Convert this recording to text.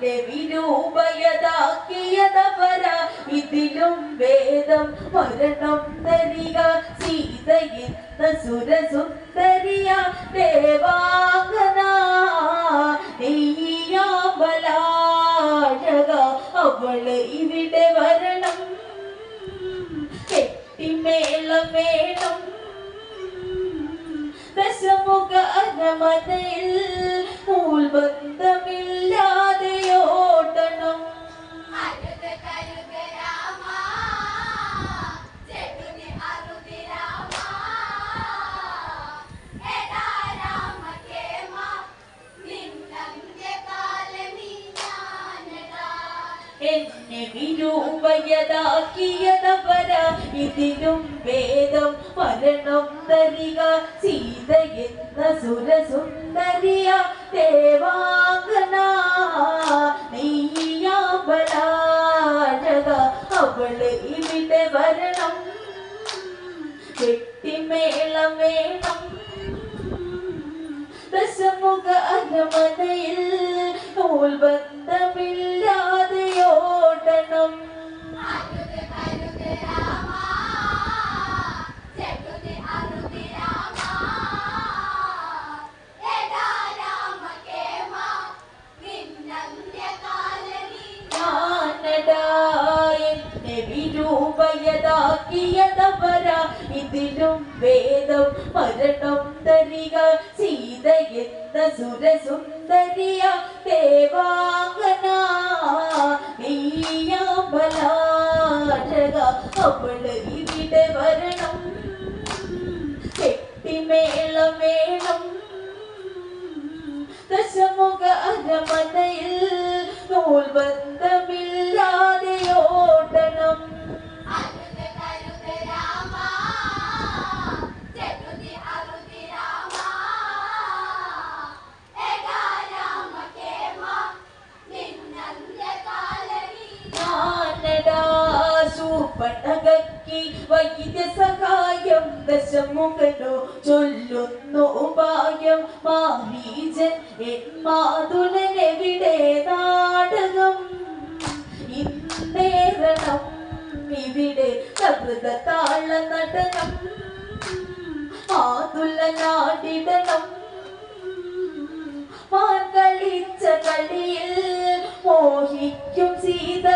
എന്നെ വിരൂപയതാക്കിയതവര ഇതിലും വേദം മരണം തരിക സീതയെന്ന സുരസുന്ദരിയ ദേവാംഗന നെയ്യാമ്പലാഴക അവൾ ഇവിടെ വരണം. കെട്ടിമേളം വേണം ദശമുഖ അരമനയിൽ നൂൽബന്ധമില്ലാതെ എന്നെ വിരൂപയതാക്കിയതവര ഇതിലും വേദം മരണം തരിക. സീത എന്ന സുരസുന്ദരിയ. ദേവാംഗന. നെയ്യാമ്പലാഴക. അവൾ ഇവിടെ വരണം. കെട്ടിമേളം വേണം. ദശമുഖ അരമനയിൽ നൂൽബന്ധമില്ലാതെ വിരൂപയതാക്കിയതവര. ഇതിലും വേദം മരണം തരിക സീത എന്ന സുരസുന്ദരിയ. ദേവാംഗന. നീയാമ്പലാടക അവൾ ഇവിടെ വരണം. കെട്ടിമേളം വേണം. ദശമുഖ അരമനയിൽ നൂൽബന്ധമില്ലാതെ ശൂർപ്പണകയ്ക്ക് വൈദ്യ സഹായം ദശമുഖനു ചൊല്ലുന്നു ഉപായം. മാരീജൻ എന്മാതുലനെവിടെ നാടകം ഇന്നേരണം. ഇവിടെ തകൃത താള നടനം. മാതുല നാടിടണം മാൻ കളിച്ച കളിയിൽ മോഹിക്കും സീത